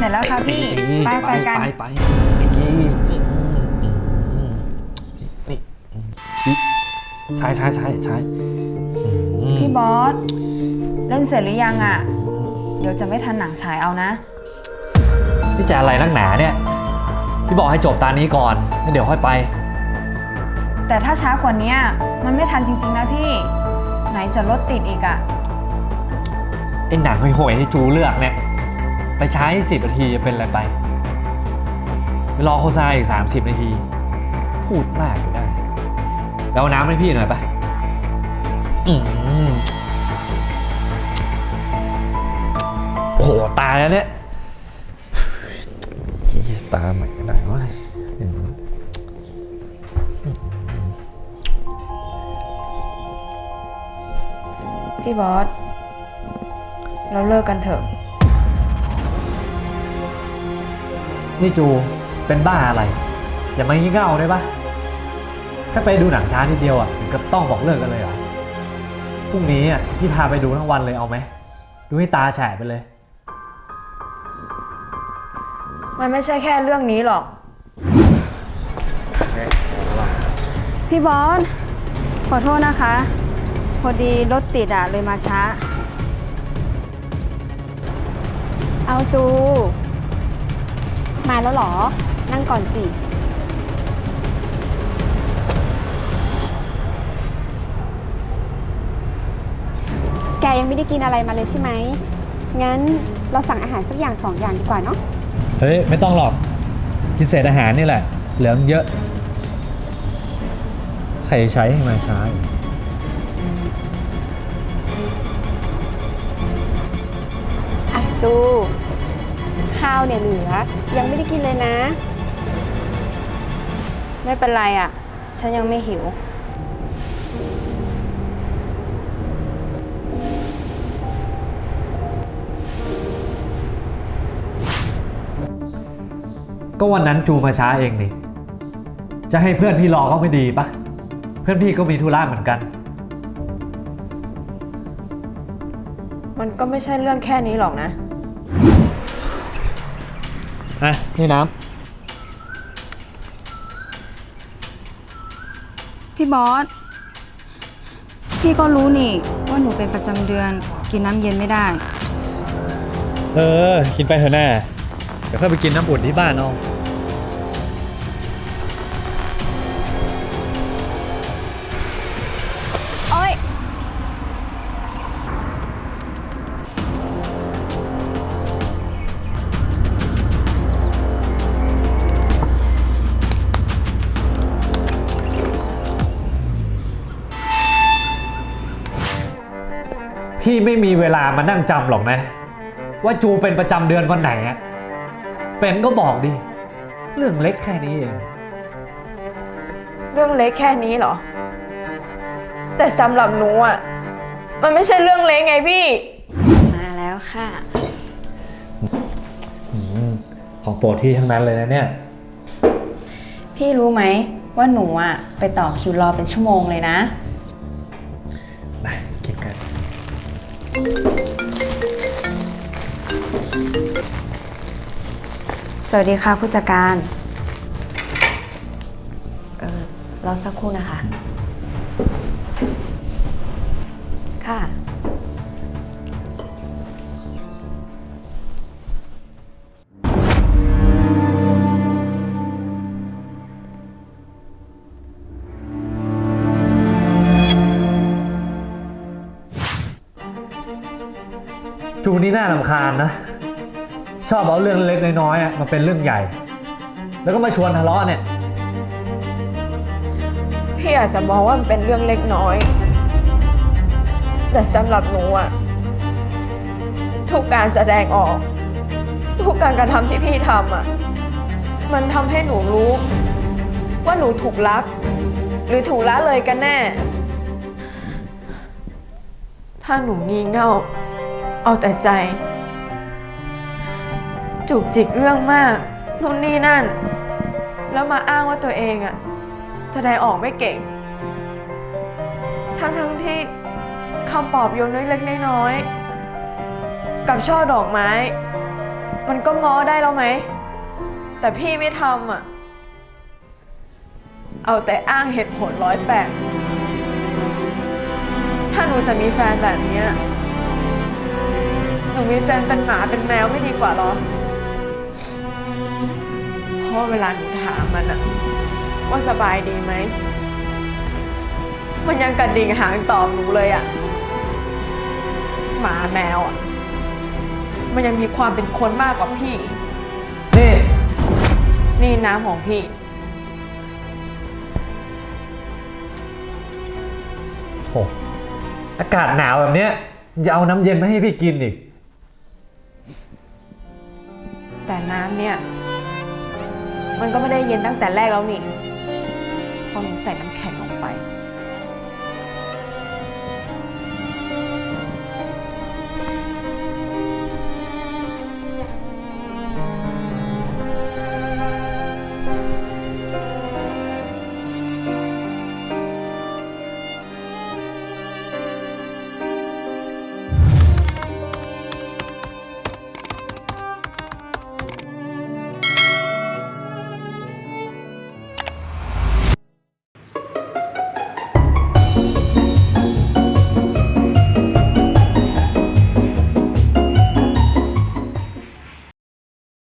เสร็จแล้วค่ะพี่ไปไปกันไปไปนี่นี่ซ้ายซ้ายซ้ายซ้ายพี่บอสเล่นเสร็จหรือยังอะ เดี๋ยวจะไม่ทันหนังฉายเอานะนี่จะอะไรนักหนาเนี่ยพี่บอกให้จบตานี้ก่อนแล้วเดี๋ยวค่อยไป แต่ถ้าช้ากว่านี้มันไม่ทันจริง ๆ นะพี่ ไหนจะรถติดอีกอะไอ้หนังห่วยๆที่จูเลือกเนี่ย ไปใช้สิบนาทีจะเป็นอะไรไปไปรอโฆษณาอีก 30 นาที พูดมากอยู่ได้แล้วเอาน้ำให้พี่หน่อยไปอืมโอ้โห ตายแล้วเนี่ยเฮ้ยตาใหม่ก็ได้วะอืมพี่บอส เราเลิกกันเถอะ นี่จูเป็นบ้าอะไร อย่ามางี้เง่าได้ปะถ้าไปดูหนังช้านิดเดียวอะถึงกับต้องบอกเลิกกันเลยเหรอพรุ่งนี้อะพี่พาไปดูทั้งวันเลยเอาไหมดูให้ตาแฉะไปเลย มันไม่ใช่แค่เรื่องนี้หรอก พี่บอสขอโทษนะคะ พอดีรถติดอะเลยมาช้า เอาจู มาแล้วเหรอ นั่งก่อนสิ แกยังไม่ได้กินอะไรมาเลยใช่ไหม งั้นเราสั่งอาหารสักอย่างสองอย่างดีกว่าเนาะ เฮ้ย ไม่ต้องหรอกกินเศษอาหารนี่แหละ เหลือมันเยอะ ใครใช้ให้มาช้าอีกอะจู ข้าวเนี่ยเหลือ ยังไม่ได้กินเลยนะ ไม่เป็นไรอะ ฉันยังไม่หิว ก็วันนั้นจูมาช้าเองนี่ จะให้เพื่อนพี่รอก็ไม่ดีปะ เพื่อนพี่ก็มีธุระเหมือนกัน มันก็ไม่ใช่เรื่องแค่นี้หรอกนะ อะนี่น้พี่บอส พี่ก็รู้นี่ว่าหนูเป็นประจำเดือน กินน้ำเย็นไม่ได้ำเออ กินไปเถอะแน่เดี๋ยวค่อยไปกินน้ำอุ่นที่บ้านเอา พี่ไม่มีเวลามานั่งจำหรอกนะ ว่าจูเป็นประจำเดือนวันไหนอะเป็นก็บอกดิ เรื่องเล็กแค่นี้เอง เรื่องเล็กแค่นี้เหรอ แต่สำหรับหนูอะ มันไม่ใช่เรื่องเล็กไงพี่ มาแล้วค่ะอืมของโปรดพี่ทั้งนั้นเลยนะเนี่ย พี่รู้ไหมว่าหนูอะไปต่อคิวรอเป็นชั่วโมงเลยนะ สวัสดีค่ะผู้จัดการ เออรอสักครู่นะคะ ค่ะ จูนี่น่ารำคาญนะ ชอบเอาเรื่องเล็กน้อยๆมาเป็นเรื่องใหญ่ แล้วก็มาชวนทะเลาะเนี่ย พี่อาจจะมองว่ามันเป็นเรื่องเล็กน้อย แต่สำหรับหนูอะทุกการแสดงออก ทุกการกระทำที่พี่ทำอะมันทำให้หนูรู้ ว่าหนูถูกรัก หรือถูกละเลยกันแน่ ถ้าหนูงี่เง่า เอาแต่ใจ จุกจิกเรื่องมากนู่นนี่นั่น แล้วมาอ้างว่าตัวเองอะแสดงออกไม่เก่ง ทั้งทั้งๆที่คำปอบโยนเล็กๆน้อยๆกับช่อดอกไม้ มันก็ง้อได้แล้วไหม แต่พี่ไม่ทำอะเอาแต่อ้างเหตุผลร้อยแปดถ้าหนูจะมีแฟนแบบเนี้ย นูมีแฟนเป็นหมาเป็นแมวไม่ดีกว่าเหรอ เพราะเวลาหนูถามมันอะว่าสบายดีไหม มันยังกระดิ่งหางตอบหนูเลยอะหมาแมวอะมันยังมีความเป็นคนมากกว่าพี่ นี่ นี่น้ำของพี่ โหอากาศหนาวแบบเนี้ยจะเอาน้ำเย็นมาให้พี่กินอีก แต่น้ำเนี่ย มันก็ไม่ได้เย็นตั้งแต่แรกแล้วนี่เพราะหนูใส่น้ำแข็งลงไป